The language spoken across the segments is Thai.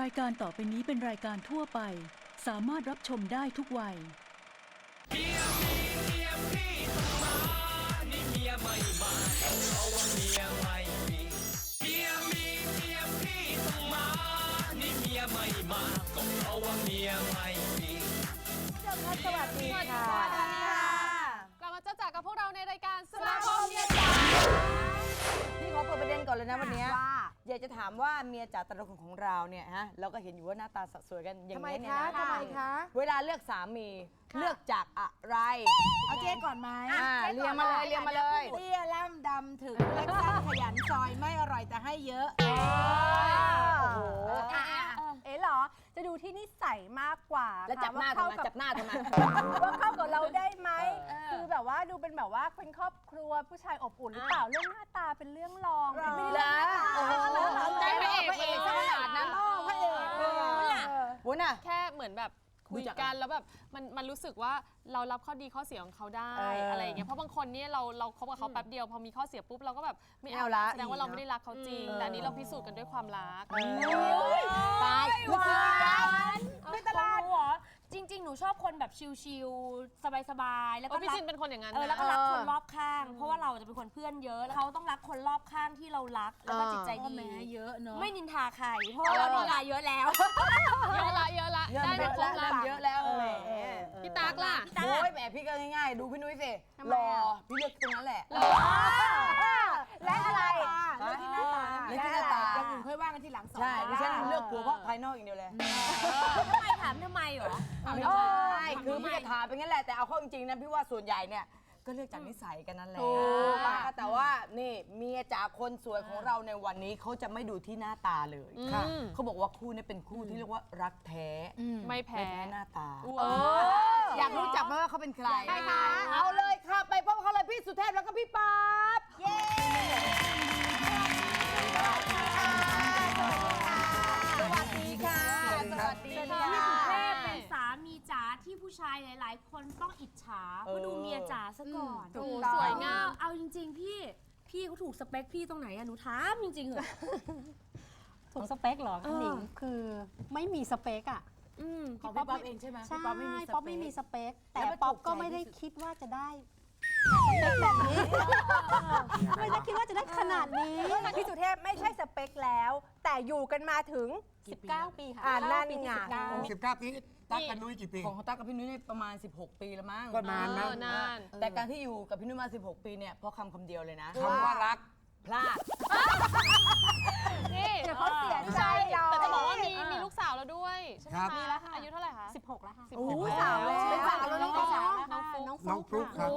รายการต่อไปนี้เป็นรายการทั่วไป สามารถรับชมได้ทุกวัย เมียมีเมียพี่ต้องมานี่เมียไม่มาเพราะว่าเมียไม่มีเมียมีเมียพี่ต้องมานี่เมียไม่มาก็เพราะว่าเมียไม่มีสวัสดีค่ะ สวัสดีค่ะ กลับมาเจอจากกับพวกเราในรายการสมาคมเมียพี่ขอเปิดประเด็นก่อนเลยนะวันเนี้ยว่า อยากจะถามว่าเมียจ๋าตระกูลของเราเนี่ยฮะเราก็เห็นอยู่ว่าหน้าตาสสวยกันอย่างนี้เนี่ยนะทำไมคะ เวลาเลือกสามีเลือกจากอะไร เอาเจ๊ก่อนไหมอ่าเรียงมาเลยเรียงมาเลย เตี้ยล่ำดำถึงเล็กสั้นขยันซอยไม่อร่อยแต่ให้เยอะ โอ้โห อะอะ เอ๋เหรอ จะดูที่นิสัยมากกว่าแล้วจับหน้าค่ะทำไมว่เข้จับหน้าทำไม ว่าเข้ากับเราได้ไหมคือแบบว่าดูเป็นแบบว่าเป็นครอบครัวผู้ชายอบอุ่นหรือเปล่าเรื่องหน้าตาเป็นเรื่องรองไม่ได้เรื่องหน้าตาโอ้โหได้พระเอกพระเอกซะขนาดนั้นพระเอกเออวุ้นอะแค่เหมือนแบบ คุยรู้จักกันแล้วแบบมันมันรู้สึกว่าเรารับข้อดีข้อเสียของเขาได้เออออะไรอย่างเงี้ยเพราะบางคนเนี่ยเราเราคบกับเขาแป๊บเดียวพอมีข้อเสียปุ๊บเราก็แบบไม่ไม่เอาเอาละแสดงว่าเราไม่ได้รักเขาจริง แต่อันนี้เราพิสูจน์กันด้วยความรัก ตายลึกซึ้งจังในตลาดเหรอ จริง ๆ หนูชอบคนแบบชิลๆสบายๆ แล้วโอ้ก็พี่รัจินเป็นคนอย่างนั้นเออนะแล้วก็รักคนรอบข้าง เพราะว่าเราจะเป็นคนเพื่อนเยอะแล้วเขาต้องรักคนรอบข้างที่เรารักแล้วก็จิตใจพ่อดี แม่เยอะเนาะไม่นินทาใคร เพราะว่าเรานินทาเยอะแล้ว เยอะละเยอะละเริ่มได้เยมาอะครแล้วบละเริ่มเยอะแล้วแหมพี่ตั๊กล่ะ โอ้ยแหมพี่ก็ง่ายๆ ดูพี่นุ้ยสิหล่อพี่เลือกตรงนั้นแหละ และอะไรเลือกที่หน้าตาเลือกที่หน้าตาอย่างอื่นค่อยว่ากันทีหลังสองใช่ดิฉันเลือกผัวเพราะภายนอกอย่างเดียวเลยทำไมถามทำไมเหรอไม่ใช่คือพี่จะถามเป็นงั้นแหละแต่เอาเข้าจริงๆนะพี่ว่าส่วนใหญ่เนี่ยก็เลือกจากนิสัยกันนั่นแหละนะคะแต่ว่านี่เมียจ๋าคนสวยของเราในวันนี้เขาจะไม่ดูที่หน้าตาเลยค่ะเขาบอกว่าคู่นี้เป็นคู่ที่เรียกว่ารักแท้ ไม่แพ้ไม่แพ้หน้าตาเอออยากรู้จักไหมว่าเขาเป็นใครใครคะเอาเลยค่ะ ไปพบกับเขาเลยพี่สุเทพแล้วก็พี่ป๊าบเย้สวัสดีค่ะ สวัสดีค่ะ พี่สุเทพเป็นสามีจ๋าที่ผู้ชายหลาย ๆ คนต้องอิจฉาเพราะดูเมียจ๋าซะก่อนถูกสวยงามเอาจริง ๆ พี่พี่เขาถูกสเปคพี่ตรงไหนอะหนูถามจริงๆเหรอถูกสเปคเหรอคุณหนิงคือไม่มีสเปคอะ อืมของพี่ป๊อปเองใช่ไหมใช่พี่ป๊อปไม่มีสป๊อปเปไม่มีคสเปค แต่แล้วมันป๊อปถูกใจก็ไม่ได้ที่สุดคิดว่าจะได้สเปคแบบนี้ ไม่ได้คิดว่าจะได้ขนาดนี้ พี่สุเทพไม่ใช่สเปคแล้ว แต่อยู่กันมาถึง 19 ปีค่ะอ่านั่นปีที่ไง19สิบเก้าปีตักกันนุ้ยกี่ปี ของตั๊กกับพี่นุ้ยนี่ประมาณ 16 ปีแล้วมั้งก็นานนะ เออนาน แต่การที่อยู่กับพี่นุ้ยมา 16 ปีเนี่ยเพราะคำคำเดียวเลยนะคำว่ารักพลาด นี่เดี๋ยวเขาเสียใจเรา แต่จะบอกว่ามีมี ลูกสาวแล้วด้วยใช่ไหมครับคะมีแล้วค่ะ อายุเท่าไหร่คะ16 แล้วค่ะสิบโอ้หกโหแล้วสาวแล้วเป็นสาวแล้วน้องน้องสาวน้องฟลุ๊กน้องน้องฟลุ๊กครับ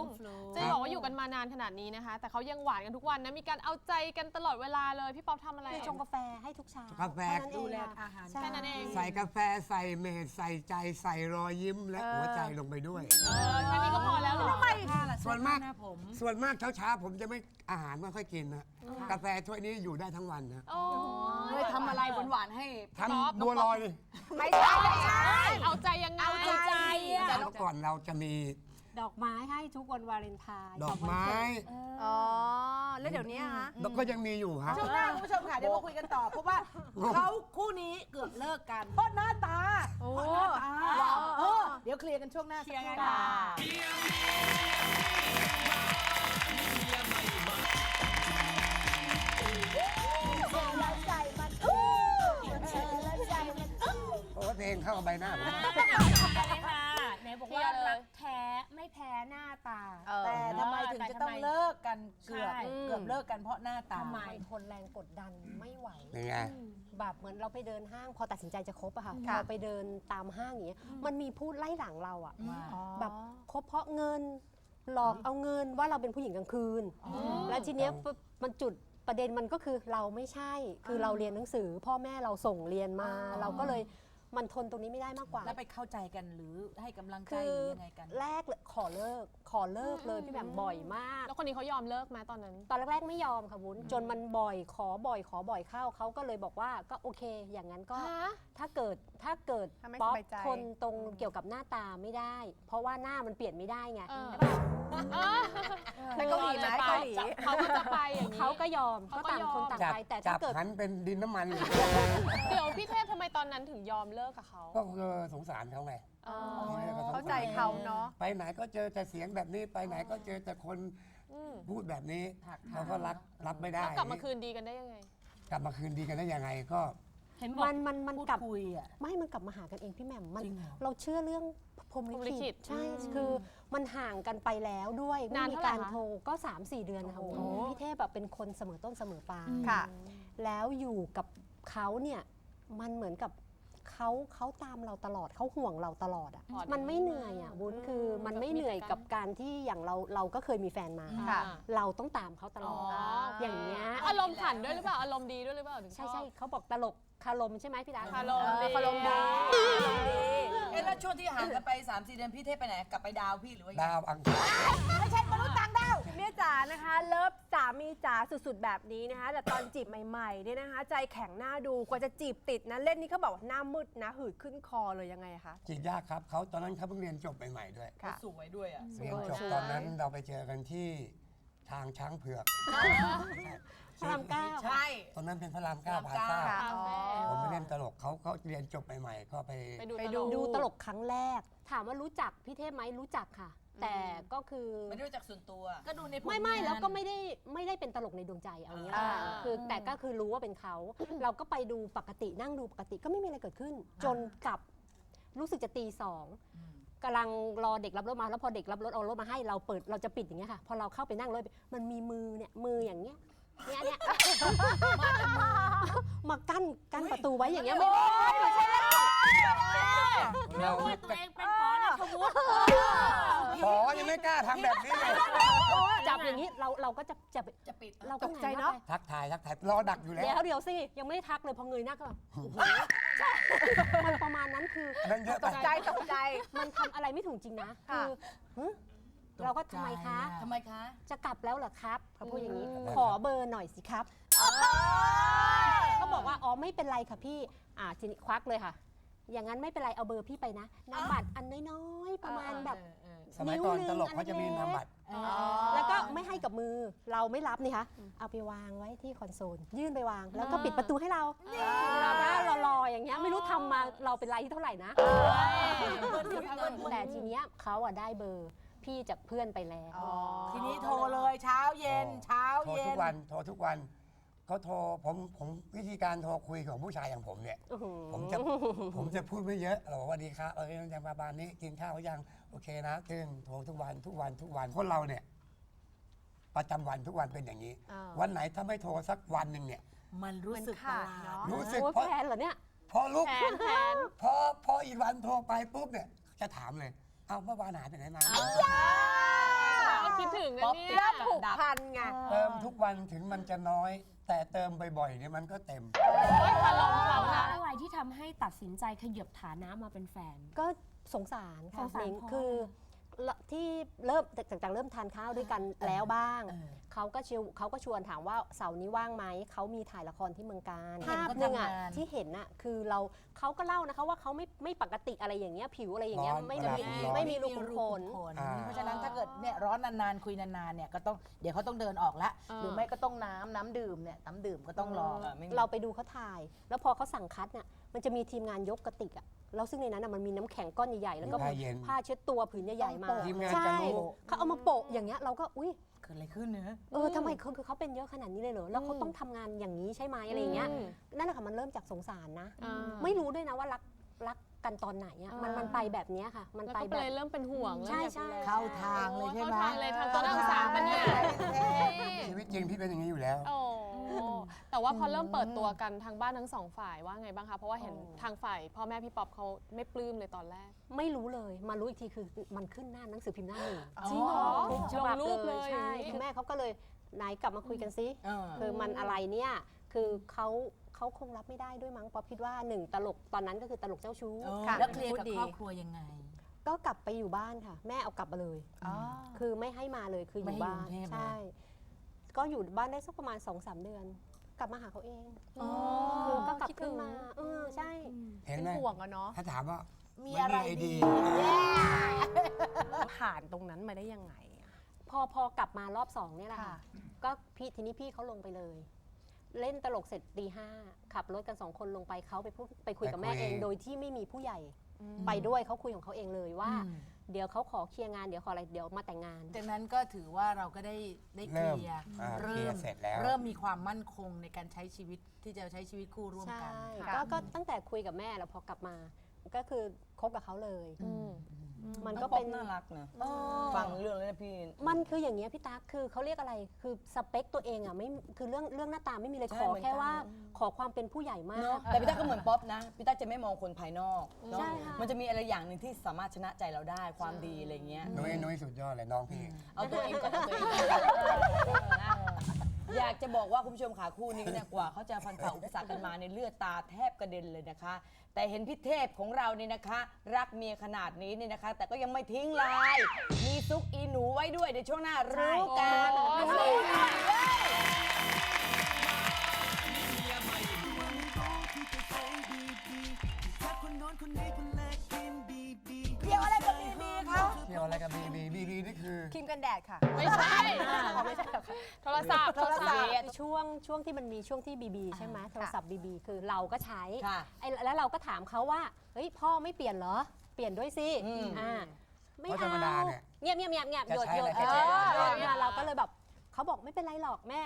จะบอกว่าอยู่กันมานานขนาดนี้นะคะ แต่เขายังหวานกันทุกวันนะมีการเอาใจกันตลอดเวลาเลยพี่ป๊อปทำอะไร คือชงกาแฟให้ทุกเช้ากาแฟค่นั้นเองดูแลค่ะอาหาร ใช่ แค่นั้นเอง ใส่กาแฟใส่เมดใส่ใจใส่รอยยิ้มและหัวใจลงไปด้วย เออแค่นี้ก็พอแล้วเหรอส่วนมาก หน้าผม ส่วนมากเช้าๆผมจะไม่อาหารไม่ค่อยกินนะกาแฟถ้วยนี้อยู่ได้ทั้งวันนะ โอ้ เคยทำอะไรหวานๆให้ทำบัวลอยไม่ใช่ไม่ใช่เอาใจยังไงเอาใจอะแต่เมื่อก่อนเราจะมีดอกไม้ให้ทุกวันวาเลนไทน์ดอกไม้ อ๋อ แล้วเดี๋ยวนี้ฮะ แล้วก็ยังมีอยู่ฮะ ช่วงหน้าคุณผู้ชมค่ะ เดี๋ยวมาคุยกันต่อ เพราะว่าเขาคู่นี้เกือบเลิกกัน เพราะหน้าตาเพราะหน้าตาเออเดี๋ยวเคลียร์กันช่วงหน้าเคลียร์กันค่ะ เพลงเข้ากับใบหน้าผมเลยค่ะไหนบอกว่ารักแท้ไม่แพ้หน้าตา แต่ทำไมถึงจะต้องเลิกกันเกือบใช่เกือบเลิกกันเพราะหน้าตาทำไมทนแรงกดดันไม่ไหวยังไงแบบเหมือนเราไปเดินห้างพอตัดสินใจจะคบอะค่ะค่ะเราไปเดินตามห้างอย่างเงี้ยมันมีพูดไล่หลังเราอะว่าแบบคบเพราะเงินหลอกเอาเงินว่าเราเป็นผู้หญิงกลางคืน แล้วทีเนี้ยปุ๊บมันจุดประเด็นมันก็คือเราไม่ใช่ คือเราเรียนหนังสือ พ่อแม่เราส่งเรียนมา เราก็เลย มันทนตรงนี้ไม่ได้มากกว่า แล้วไปเข้าใจกันหรือให้กำลังใจคืหอรือยังไงกัน แรกเลยขอเลิกขอเลิกเลยพี่แบบบ่อยมาก แล้วคนนี้เขายอมเลิกไหมตอนนั้น ตอนแรกๆไม่ยอมค่ะวุ้นจนมันบ่อยขอบ่อยขอบ่อยเข้าเขาก็เลยบอกว่าก็โอเค อย่างนั้นก็ฮะ ถ้าเกิดถ้าเกิดถ้าไม่ป๊อปสบายใจ ทนตรงเกี่ยวกับหน้าตาไม่ได้ เพราะว่าหน้ามันเปลี่ยนไม่ได้ไง เออ ใช่ปะ ไปเกาหลีไหมเกาหลีเขาก็จะไปอย่างนี้ เขาก็ยอมเขาก็ก็ต่างยอมคนต่างจับไปแต่จัถ้าบเกิด หันเป็นดินน้ำมันอยู่ เดี๋ยวพี่เทพทำไมตอนนั้นถึงยอมเลิกกับเขาก็คือสงสารเขาไง อ๋อ เข้าใจเขาเนาะ ไปไหนก็เจอแต่เสียงแบบนี้ไปไหนก็เจอแต่คนอืมพูดแบบนี้เขาก็รับรับไม่ได้ แล้วกลับมาคืนดีกันได้ยังไง กลับมาคืนดีกันได้ยังไงก็ เห็นบอกมันมันมันพูดกลับคุยอะ ไม่มันกลับมาหากันเองพี่แหม่มมันจริงเหรอ เราเชื่อเรื่องพรหมพรหมลิลิขิขิตตใช่อืมคือมันห่างกันไปแล้วด้วยนานไม่มีเท่าไหร่การคะโทรก็ 3 4 เดือนนะคะพี่เทพแบบเป็นคนเสมอต้นเสมอปลายค่ะ แล้วอยู่กับเขาเนี่ยมันเหมือนกับ เขาเขาตามเราตลอดเขาห่วงเราตลอดอะพอดีมันไม่เหนื่อยอะวุ้นคือมันไม่เหนื่อยกับการที่อย่างเราเราก็เคยมีแฟนมา ค่ะ เราต้องตามเขาตลอด อ๋ออย่างเงี้ยอารมณ์ขันด้วยหรือเปล่าอารมณ์ดีด้วยหรือเปล่าถึงใช่อบ ใช่เขาบอกตลกคารมใช่ไหมพี่ดาคารมดีคารมดีเอ๊ะแล้วช่วงที่ห่างกันไป3 4เดือนพี่เทพไปไหนกลับไปดาวพี่หรือว่ายังไง ดาวอังคาร ไม่ใช่ มนุษย์ต่างดาวเมียจ๋านะคะเลิฟสามีจ๋าสุดๆแบบนี้นะคะ แต่ตอนจีบใหม่ๆเนี่ยนะคะ ใจแข็งหน้าดูกว่าจะจีบติดนะเล่นนี่เขาบอกว่าหน้ามืดนะหืดขึ้นคอเลยยังไงคะ จีบยากครับเขาตอนนั้นเขาเพิ่งเรียนจบใหม่ๆด้วยค่ะ สวยด้วยอะ เรียนจบตอนนั้นเราไปเจอกันที่ทางช้างเผือกพระรามเก้าใช่ ตอนนั้นเป็นพระรามเก้าพระรามพาเก้าซ่าคาเฟ่ผมไปเล่นตลกเขาเขาเรียนจบใหม่ๆก็ไปไปดูไปตดูลกดูตลกครั้งแรก ถามว่ารู้จักพี่เทพไหมรู้จักค่ะ แต่ก็คือไม่ได้รู้จักส่วนตัว ก็ดูในผลไม่ไม่งาน แล้วก็ไม่ได้ไม่ได้เป็นตลกในดวงใจเอางี้ละกันอ่า คือแต่ก็คือรู้ว่าเป็นเขา เราก็ไปดูปกตินั่งดูปกติก็ไม่มีอะไรเกิดขึ้น จนกลับรู้สึกจะตีสองกำลังรอเด็กรับรถมาแล้วพอเด็กรับรถเอารถมาให้เราเปิดเราจะปิดอย่างเงี้ยค่ะ พอเราเข้าไปนั่งรถมันมีมือเนี่ยมืออย่างเงี้ยเนี่ยเนี่ยมากั้นกั้นประตูไว้อย่างเงี้ยไม่ไม่ใช่แล้วเราว่าตัวเองเป็นปอนะชวุฒิ ขอยังไม่กล้าทำแบบนี้เลยจับอย่างนี้เราเราก็จะจะจะปิดเราก็ตกใจเนอะทักทายทักทายรอดักอยู่แล้วเดี๋ยวเดี๋ยวสิยังไม่ได้ทักเลยพอเงยหน้าก็แบบโอ้โหใช่มันประมาณนั้นคือนั่นเยอะตไปกใจตกใจมันทำอะไรไม่ถูกจริงนะค่ะคือหึเราก็ทำไมคะ ทำไมคะ จะกลับแล้วเหรอครับเขาพูดอย่างนี้อืมขอเบอร์หน่อยสิครับก็บอกว่า อ๋อ ไม่เป็นไรค่ะพี่ อ่าทีนี้ควักเลยค่ะ อย่างนั้นไม่เป็นไร เอาเบอร์พี่ไปนะนามบัตรอันน้อยๆ ประมาณแบบ สมัยก่อนนิ้วหนึ่งตลกเขาจะมีอันเล็กนามบัตรแล้วก็ไม่ให้กับมือเราไม่รับนี่คะเอาไปวางไว้ที่คอนโซล ยื่นไปวาง แล้วก็ปิดประตูให้เราเราหน้ารอๆอย่างเงี้ยไม่รู้ทำมาเราเป็นไรที่เท่าไหร่นะ แต่ทีเนี้ยเขาอะได้เบอร์พี่จากเพื่อนไปแล้ว ทีนี้โทรเลยเช้าเย็นเช้าโทรเย็ทุนกวัน โทรทุกวัน เขาโทรผมผมวิธีการโทรคุยของผู้ชายอย่างผมเนี่ย อื้อหือผมจะผมจะพูดไม่เยอะเราบอกว่าดีครับเออยังมาบานนี้กินข้าวหรือยังโอเคนะขึ้นโทรทุกวันทุกวันทุกวันคนเราเนี่ย ประจำวันทุกวันเป็นอย่างนี้ อ่า วันไหนถ้าไม่โทรสักวันหนึ่งเนี่ย มันรู้สึกมันขาดประหลเนอะ รู้สึกโอ้ยพอแฟนเหรอเนี่ย พอลุกแทนแทนพอพออีกวันโทรไปปุ๊บเนี่ย จะถามเลยเอ้าเมื่อวานหายไปไหนมาคิดถึงนะเนี่ยเริ่มผูกพันไง เติมทุกวันถึงมันจะน้อย แต่เติมบ่อยๆเนี่ยมันก็เต็มอารมณ์เขานะอะไรที่ทำให้ตัดสินใจขยับฐานะมาเป็นแฟน ก็สงสารค่ะสงสารหนิงเพราะคือละ ที่เริ่มจากจากเริ่มทานข้าวด้วยกันแล้วบ้าง เขาก็ชวเขาก็ชวนถามว่าเสาร์นี้ว่างไหม เขามีถ่ายละครที่เมืองการเห็นภาพเขาหนึ่งอะทำงานที่เห็นอะคือเราเขาก็เล่านะคะว่าเขาไม่ไม่ปกติอะไรอย่างเงี้ยผิวอะไรอย่างเงี้ยร้อนไม่เวลามีผมร้อนไม่มีรูขุมขนอ่าเพราะฉะนั้นถ้าเกิดเนี่ยร้อนนานๆคุยนานๆเนี่ยก็ต้องเดี๋ยวเขาต้องเดินออกละอ่าหรือไม่ก็ต้องน้ำน้ำดื่มเนี่ยน้ำดื่มก็ต้องรอเราไปดูเขาถ่าย แล้วพอเขาสั่งคัดเนี่ย มันจะมีทีมงานยกกระติกอะแล้วซึ่งในนั้นอะมันมีน้ำแข็งก้อนใหญ่ๆแล้วก็ผ้าเย็นผ้าเช็ดตัวผืนใหญ่ๆมาทีมงานใช่จะรู้เขาเอามาโปะอย่างเงี้ยเราก็อุ้ย เกิดอะไรขึ้นเนอะ เออทำไมเขาคือเขาเป็นเยอะขนาดนี้เลยเหรอ แล้วเขาต้องทำงานอย่างนี้ใช่ไหมอะไรอย่างเงี้ยอืมนั่นแหละค่ะมันเริ่มจากสงสารนะ อ่า ไม่รู้ด้วยนะว่ารักรัก กันตอนไหนอะมันอ่ามัมันไปแบบเนี้ยค่ะ มันแล้วไปก็แบเลบ ยเริ่มเป็นห่วงใช่ริ่มใช่ อยกดูแลเข้าทางเลยใช่ไหมเข้าทางเลยทางต้นทางสามปะเนี่ยชีวิตจริงพี่เป็นอย่างนี้อยู่แล้ว โอ้แต่ว่าพอเริ่มเปิดตัวกันทางบ้านทั้งสองฝ่ายว่าไงบ้างคะ เพราะว่าเห็นทางฝ่ายพ่อแม่พี่ป๊อปเขาไม่ปลื้มเลยตอนแรก ไม่รู้เลยมารู้อีกทีคือมันขึ้นหน้าหนังสือพิมพ์หน้าหนึ่งจริงเหรอทุกฉบับลงรูปเลยใช่อย่างนี้คือแม่เขาก็เลยไหนกลับมาคุยกันซิ เออ คือมันอะไรเนี่ย คือเขา เขาคงรับไม่ได้ด้วยมั้งป๊อปคิดว่าหนึ่งตลกตอนนั้นก็คือตลกเจ้าชู้ค่ะ แล้วเคลียร์กับครอบครัวยังไง ก็กลับไปอยู่บ้านค่ะ แม่เอากลับมาเลย คือไม่ให้มาเลยคืออไม่ยู่ให้บ้านกรุงเทพเลยใช่ ก็อยู่บ้านได้สักประมาณ2อสเดือน กลับมาหาเขาเองคือก็กลับขึ้นมาเออใช่เห็นเป็นไหมห่วงอะเนาะถ้าถามว่ามีมีอะไรดีดีผ่านตรงนั้นมาได้ยังไงอะพอพอกลับมารอบสองเนี่ยแหละค่ะก็พี่ทีนี้พี่เขาลงไปเลย เล่นตลกเสร็จตีห้าขับรถกันสองคนลงไปเขาไปพูดไปคุยกับแม่ไปคุยเอง โดยที่ไม่มีผู้ใหญ่ ไปด้วยเขาคุยของเขาเองเลยว่า เดี๋ยวเขาขอเคลียร์งานเดี๋ยวขออะไรเดี๋ยวมาแต่งงาน จากนั้นก็ถือว่าเราก็ได้ได้เคเริ่มลียร์อ่าเคลียร์เสร็จแล้วเริ่มมีความมั่นคงในการใช้ชีวิตที่จะใช้ชีวิตคู่ร่วมใช่กันก็ก็ตั้งแต่คุยกับแม่แล้วพอกลับมา ก็คือคบกับเขาเลย มันน้ก็องป๊อเป็ปนน่ารักนะฟังเรื่องแล้วนะพี่ มันคืออย่างเงี้ยพี่ตั๊กคือเขาเรียกอะไรคือสเปคตัวเองอะไม่คือเรื่องเรื่องหน้าตาไม่มีเลยใช่ขอเหมือนแค่กันว่าขอความเป็นผู้ใหญ่มาเนอะกแต่พี่ตั๊กก็เหมือนป๊อปนะพี่ตั๊กจะไม่มองคนภายนอกเนอะใช่ค่ะ มันจะมีอะไรอย่างหนึ่งที่สามารถชนะใจเราได้ความดีอะไรเงี้ยนุ้ยนุ้ยสุดยอดเลยน้องพี่ เอาตัวเองก่อนเอาตัวเองก่อนนะ อยากจะบอกว่าคุณผู้ชมขาคู่นี้เนี่ยกว่าเขาจะฟันฝ่าอุปสรรคกันมาในยเลือดตาแทบกระเด็นเลยนะคะ แต่เห็นพี่เทพของเราเนี่ยนะคะ รักเมียขนาดนี้เนี่ยนะคะ แต่ก็ยังไม่ทิ้งลาย มีซุกอีหนูไว้ด้วยในช่วงหน้ารู้กันโอ้ยดูเลยเกี่ยวอะไรกับบีบีคะเกี่ยวอะไรกับบีบีบีบีนี่คือ ครีมกันแดดค่ะ ไม่ใช่ รศัพท์โทรศัพท์ช่วงช่วงที่มันมีช่วงที่บีบีใช่ไหมโทรศัพท์บีบีคือเราก็ใช้ค่ะไอ้แล้วเราก็ถามเขาว่าเฮ้ยพ่อไม่เปลี่ยนเหรอ เปลี่ยนด้วยสิอืมอ่าไม่เพราะธรเอารมดาเนี่ยเงียบเงียบเงียบเงียบจะหยดใช้หยดอะไรเอก็ใช้อได้เนี่ยเราก็เลยแบบเขาบอกไม่เป็นไรหรอกแม่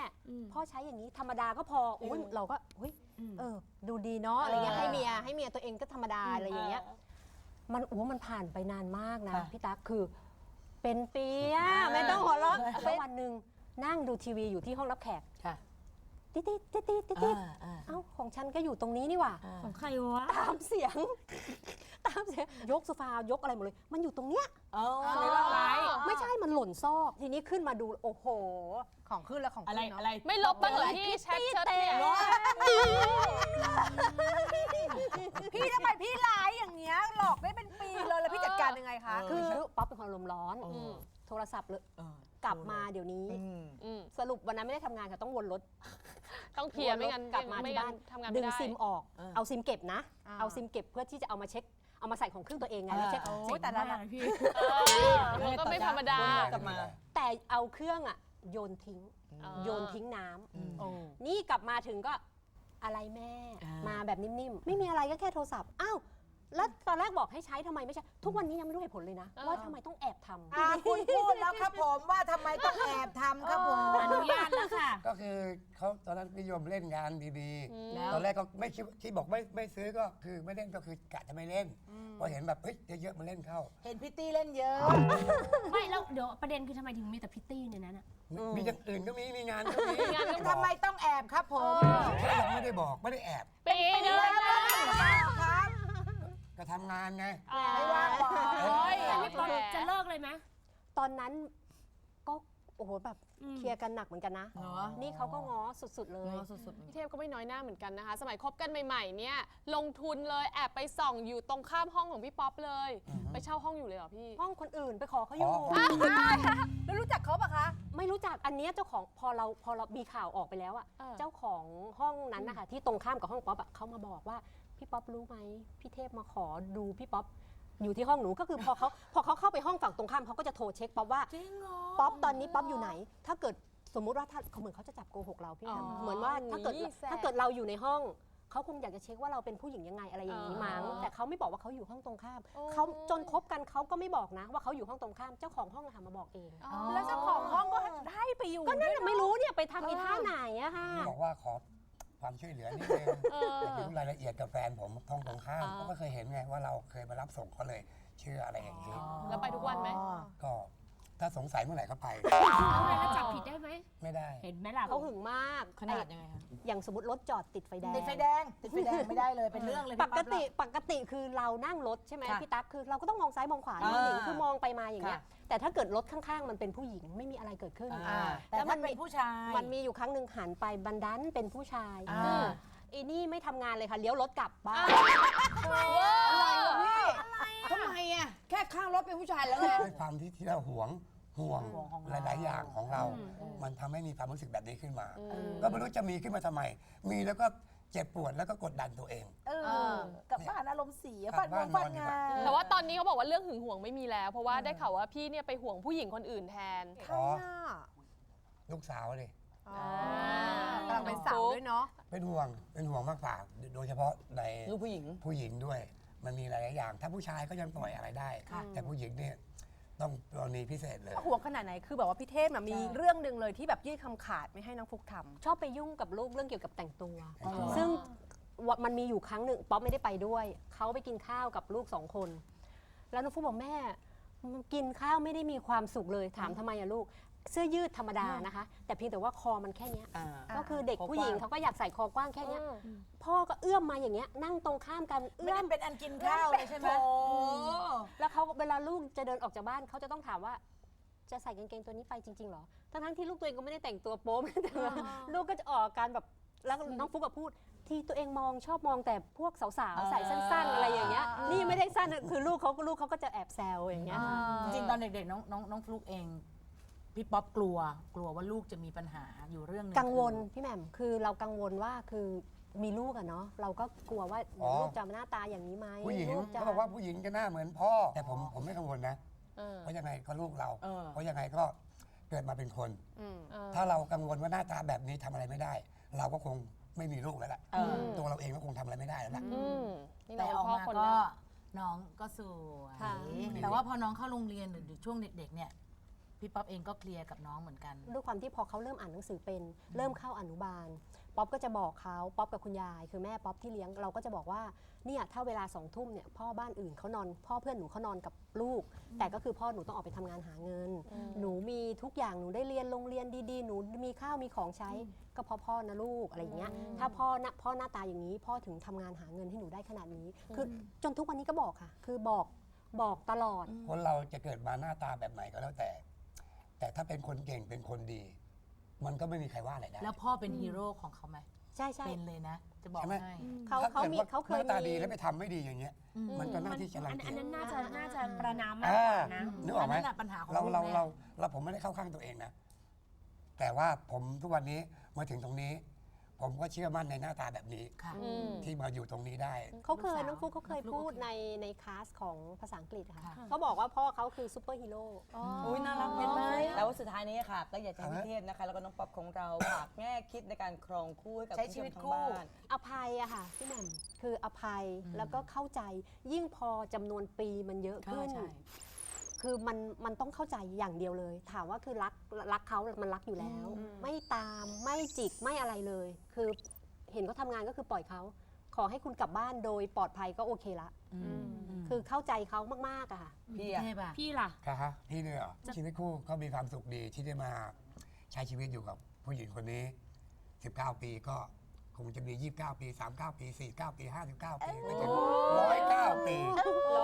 พ่อใช้อย่างนี้ธรรมดาก็พออุ้ยเราก็อุ้ยเออ ดูดีเนาะอะไรเงี้ยให้เมียให้เมียตัวเองก็ธรรมดาอะไรอย่างเงี้ยมันโอ้มันผ่านไปนานมากนะค่ะพี่ตั๊กคือ เป็นปีอะไม่ต้องหัวเราะแล้ววันหนึ่ง นั่งดูทีวีอยู่ที่ห้องรับแขกค่ะติ๊ดติ๊ดติ๊ดติ๊ดติ๊ดติ๊ดอ่าอ่า เอ้าของฉันก็อยู่ตรงนี้นี่หว่า ของใครวะ ตามเสียง ตามเสียงยกโซฟายกอะไรหมดเลย มันอยู่ตรงเนี้ยอ๋อในรอบไว้ไม่ใช่มันหล่นซอกทีนี้ขึ้นมาดูโอ้โห ของขึ้นแล้วของอะไรขึ้นเนาะอะไรไม่ลบบ้างเหรอพี่แชทเชิดเนี่ยพี่ทำไมพี่ร้ายอย่างเงี้ยหลอกได้เป็นปีเลยแล้วพี่จัดการยังไงคะเอคือป๊อปเป็นคนอารมณ์ร้อนเออโทรศัพท์เลย เออ กลับมาเดี๋ยวนี้ อืม อืมสรุปวันนั้นไม่ได้ทำงานค่ะต้องวนรถ ต้องเคลียร์ไม่งั้นกลับมาไม่ที่งั้บ้านนทำงานดึไม่งได้ ซิมออก เออเอาซิมเก็บนะ อ่า เอาซิมเก็บเพื่อที่จะเอามาเช็ค เอามาใส่ของเครื่องตัวเองไงแล้วเช็คอ่าเช็คแต่ละพี่ เออก็ไม่ธรรมดากลับมา แต่เอาเครื่องอะโยนทิ้งอ่าโยนทิ้งน้ำ อืมนี่กลับมาถึงก็อะไรแม่ อ่าม มาแบบนิ่มๆ ไม่มีอะไรก็แค่โทรศัพท์ อ้าว แล้วตอนแรกบอกให้ใช้ทำไมไม่ใช้ ทุกวันนี้ยังไม่รู้เหตุผลเลยนะอ่าว่าทำไมต้องแอบทำ อ่าคุณพูดแล้วครับผมว่าทำไมต้องแอบทำครับผม อนุญาตแล้วค่ะ ก็คือเขาตอนนั้นนิยมเล่นงานบีอืมๆตอนแรกก็ไม่คิดที่บอกไม่ไม่ซื้อก็คือไม่เล่นก็คือกะจะไม่เล่นพอเห็นแบบเฮ้ยเยอะๆมาเล่นเข้า เห็นพิตตี้เล่นเยอะ ไม่แล้วเดี๋ยวประเด็นคือทำไมถึงมีแต่พิตตี้ในนั้นอะมีอย่างอื่นก็มีมีงานก็มีงานก็ทำไมต้องแอบครับผม แค่ยังไม่ได้บอกไม่ได้แอบปีเดือนนะครับก็ ทำงานไง ไม่ว่างบอก โอ้ยแต่พี่ป๊อปจะเลิกเลยไหม ตอนนั้นก็โอ้โหแบบอืม เคลียร์กันหนักเหมือนกันนะเหรอนี่เขาก็ง้อสุดๆเลย สุด พี่เทพก็ไม่น้อยหน้าเหมือนกันนะคะ สมัยคบกันใหม่ๆเนี่ยลงทุนเลยแอบไปส่องอยู่ตรงข้ามห้องของพี่ป๊อปเลย ไปเช่าห้องอยู่เลยเหรอพี่ ห้องคนอื่นไปขอเขาอยู่ขอแล้วรู้จักเขาปะคะ ไม่รู้จักอันเนี้ยเจ้าของพอเราพอเรามีข่าวออกไปแล้วอะเออ เจ้าของห้องนั้นนะคะที่ตรงข้ามกับห้องป๊อปอะเขามาบอกว่า พี่ป๊อปรู้ไหมพี่เทพมาขอดูพี่ป๊อปอยู่ที่ห้องหนูก็คือพอเขาพอเขาเข้าไปห้องฝั่งตรงข้ามเขาก็จะโทรเช็คป๊อปว่าป๊อปตอนนี้ป๊อปอยู่ไหน ถ้าเกิดสมมุติว่าถ้าเขาเหมือนเขาจะจับโกหกเราพี่อ๋อนะเหมือนว่าถ้าเกิดนี่แสบ ถ้าเกิดเราอยู่ในห้องเขาคงอยากจะเช็คว่าเราเป็นผู้หญิงยังไงอะไรอย่างนี้มั้งอ๋อแต่เขาไม่บอกว่าเขาอยู่ห้องตรงข้ามโอ้ เขาจนคบกันเขาก็ไม่บอกนะ ว่าเขาอยู่ห้องตรงข้ามเจ้าของห้องอะค่ะมาบอกเองแล้วเจ้าของห้องก็ให้ไปอยู่ก็นั่นน่ะไม่รู้เนี่ยไปทำอีท่าไหนอะค่ะ บอกว่าขอ ความช่วยเหลือนิดนึงเอออยากรู้รายละเอียดกับแฟนผมท้องตรงข้ามอ่าเขาก็เคยเห็นไงว่าเราเคยมารับส่งเขาเลยเชื่ออะไรอย่างนี้ แล้วไปทุกวันไหม ก็ ถ้าสงสัยเมื่อไหร่ก็ไป ทำไมแล้วจับผิดได้ไหม ไม่ได้ เห็นไหมล่ะเขาหึงมากๆขนาดยังไงคะอย่างสมมติรถจอดติดไฟแดง ติดไฟแดง ติดไฟแดงไม่ได้เลย เป็นเรื่องเลยปพี่กป๊อปติปกติคือเรานั่งรถใช่ไหมค่ะพี่ตั๊กคือเราก็ต้องมองซ้ายมองขวาอ่ามองหญิงคือมองไปมาอย่างเงี้ยค่ะ แต่ถ้าเกิดรถข้างๆ มันเป็นผู้หญิงไม่มีอะไรเกิดขึ้นอ่าแต่แล้วมัมันนเป็มีนผู้ชาย มันมีอยู่ครั้งหนึ่งหันไปบันดันเป็นผู้ชายอ่าอืม อีนี่ไม่ทำงานเลยค่ะ เลี้ยวรถกลับบ้านทำไมอะ แค่ข้างรถเป็นผู้ชายแล้วไง ด้วยความที่ที่เราหวงห่วงห่วงของหเราลาย ๆ อย่างของเรา มันทำให้มีความรู้สึกแบบนี้ขึ้นมา ก็ไม่รู้จะมีขึ้นมาทำไม มีแล้วก็เจ็บปวดแล้วก็กดดันตัวเอง เออกลับบ้านอารมณ์เสียกลัฟับนบ้านฟันนอนดีงากว่านแต่ว่าตอนนี้เขาบอกว่าเรื่องหึงหวงไม่มีแล้ว เพราะว่าได้ข่าวว่าพี่เนี่ยไปห่วงผู้หญิงคนอื่นแทน ใครอะ ลูกสาวเลยอ๋อ กำลังเป็นสาวด้วยเนาะ เป็นห่วงเป็นห่วงมากกว่าโดยเฉพาะในลูกผู้หญิง ผู้หญิงด้วย มันมีหลายๆอย่าง ถ้าผู้ชายก็ยังปล่อยอะไรได้ แต่ผู้หญิงเนี่ยต้องกรณีพิเศษเลย ห่วงขนาดไหน คือแบบว่าพี่เทพน่ะมีเรื่องหนึ่งเลยที่แบบยื่นคำขาดไม่ให้น้องฟุกทำชอบไปยุ่งกับลูกเรื่องเกี่ยวกับแต่งตัวอ๋อซึ่งวะมันมีอยู่ครั้งหนึ่งป๊อปไม่ได้ไปด้วย เขาไปกินข้าวกับลูกสองคน แล้วน้องฟุกบอกแม่มันกินข้าวไม่ได้มีความสุขเลย ถามทำไมอะลูก เสื้อยืดธรรมดานะคะ แต่เพียงแต่ว่าคอมันแค่เนี้ยอ่า ก็คือเด็กคอกว้างผู้หญิงเขาก็อยากใส่คอกว้างแค่เนี้ยพ่อก็เอื้อมมาอย่างเงี้ยนั่งตรงข้ามกันไม่เอื้อได้ม เป็นอันกินข้าวเลยใช่ไหมแล้วเขาเวลาลูกจะเดินออกจากบ้านเขาจะต้องถามว่า จะใส่กางเกงตัวนี้ไปจริงๆเหรอ ทั้งทั้งๆที่ลูกตัวเองก็ไม่ได้แต่งตัวโป๊ม แต่ว่าลูกก็จะออกการแบบแล้วน้องฟุกก็พูด ที่ตัวเองมองชอบมองแต่พวกสาวๆใส่สั้นๆอะไรอย่างเงี้ยนี่ไม่ได้สั้นคือลูกเขาก็ลูกเขาก็จะแอบแซวอย่างเงี้ย จริงๆตอนเด็กๆน้องน้องน้องฟลุกเอง พี่ป๊อปกลัว กลัวว่าลูกจะมีปัญหาอยู่เรื่องหนึงกังวลพี่แหม่มคือเรากังวลว่าคือมีลูกอะเนาะเราก็กลัวว่าอ๋อลูกจะหน้าตาอย่างนี้ไหมผู้หญิงลูกจะ เขาบอกว่าผู้หญิงจะหน้าเหมือนพ่อ แต่ผมผมไม่กังวลนะ เออ เพราะยังไงก็ลูกเรา เออ เพราะยังไงก็เกิดมาเป็นคน เออ ถ้าเรากังวลว่าหน้าตาแบบนี้ทำอะไรไม่ได้ เราก็คงไม่มีลูกแล้วล่ะเออ ตัวเราเองก็คงทำอะไรไม่ได้แล้วล่ะ อืมนี่แต่เราออกเป็นพ่อมาคนก็แรกน้องก็สวย ค่ะ แต่ว่าพอน้องเข้าโรงเรียนหรือช่วงเด็กๆเนี่ย พี่ป๊อปเองก็เคลียร์กับน้องเหมือนกัน ด้วยความที่พอเขาเริ่มอ่านหนังสือเป็น เริ่มเข้าอนุบาล ป๊อปก็จะบอกเขาป๊อปกับคุณยาย คือแม่ป๊อปที่เลี้ยงเราก็จะบอกว่าเนี่ยถ้าเวลาสองทุ่มเนี่ยพ่อบ้านอื่นเขานอน พ่อเพื่อนหนูเขานอนกับลูก แต่ก็คือพ่อหนูต้องออกไปทำงานหาเงิน หนูมีทุกอย่างหนูได้เรียนโรงเรียนดีๆ หนูมีข้าวมีของใช้ ก็เพราะพ่อนะลูกอะไรอย่างเงี้ยถ้าพ่อนะพ่อหน้าตาอย่างนี้พ่อถึงทำงานหาเงินให้หนูได้ขนาดนี้ คือจนทุกวันนี้ก็บอกค่ะ คือบอกบอกตลอด คนเราจะเกิดมาหน้าตาแบบไหนก็แล้วแต่ แต่ถ้าเป็นคนเก่งเป็นคนดี มันก็ไม่มีใครว่าอะไรได้แล้วพ่อเป็นฮีโร่ของเขาไหมใช่ใช่เป็นเลยนะ จะบอกใช่ไหมให้ เขาถ้เขากิดมีว่เขาเคหยน้าตามีดีแล้วไปทำไม่ดีอย่างเงี้ยมันก็น่าที่จะรังอันเกีอัยนจ นั้นน่าจะน่าจะประนามมากอ่ากว่านะ นึกออกไหมอันนั้นน่ะปัญหาของเราลูกเราแม่เราเราผมไม่ได้เข้าข้างตัวเองนะ แต่ว่าผมทุกวันนี้มาถึงตรงนี้ ผมก็เชื่อมั่นในหน้าตาแบบนี้ ค่ะ อืม ที่มาอยู่ตรงนี้ได้ เขาเคยลูกสาวน้องฟุกเขาเคยลูกพูดโอเคในในคลาสของภาษาอังกฤษอะค่ะค่ะ เขาบอกว่าพ่อเขาคือซูเปอร์ฮีโร่ อุ้ยน่ารักเห็นไหมแต่ว่าสุดท้ายนี้ค่ะ ก็อยากจะให้พี่เทพนะคะ แล้วก็น้องป๊อปของเราฝากแง่คิดในการครองคู่ให้กับใช้ผู้ชีชวิมตทางคู่ บ้าน อภัยอะค่ะพี่แหม่มคืออภัยแล้วก็เข้าใจยิ่งพอจำนวนปีมันเยอะขึ้น ใช่ คือมันมันต้องเข้าใจอย่างเดียวเลย ถามว่าคือรักรักเขามันรักอยู่แล้วไม่ตามไม่จิกไม่อะไรเลย คือเห็นเขาทำงานก็คือปล่อยเขา ขอให้คุณกลับบ้านโดยปลอดภัยก็โอเคละ คือเข้าใจเขามากๆอะค่ะ พี่อะ เทพอะพี่ล่ะค่ะฮะพี่เนี่ยเหรอชีวิตคู่ก็มีความสุขดีที่ได้มาใช้ชีวิตอยู่กับผู้หญิงคนนี้ 19 ปีก็ คงจะมี 29 ปี 39 ปี 49 ปี 59 ปีไม่ถึง109 ปี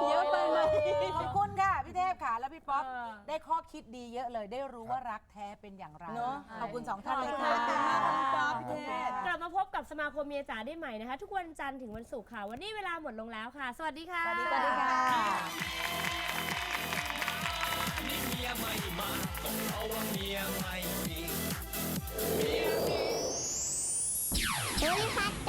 เยอะไปไหม ขอบคุณค่ะ พี่เทพค่ะ แล้วพี่ป๊อปได้ข้อคิดดีเยอะเลยได้รู้ว่ารักแท้เป็นอย่างไร เนอะ ขอบคุณสองท่านเลยค่ะมากค่พี่เทพ กลับมาพบกับสมาคมเมียจ๋าได้ใหม่นะคะ ทุกวันจันทร์ถึงวันศุกร์ค่ะ วันนี้เวลาหมดลงแล้วค่ะ สวัสดีค่ะ สวัสดีค่ะเมียใหม่มาต้องเอว่าเมียใหม่มี Billy Hot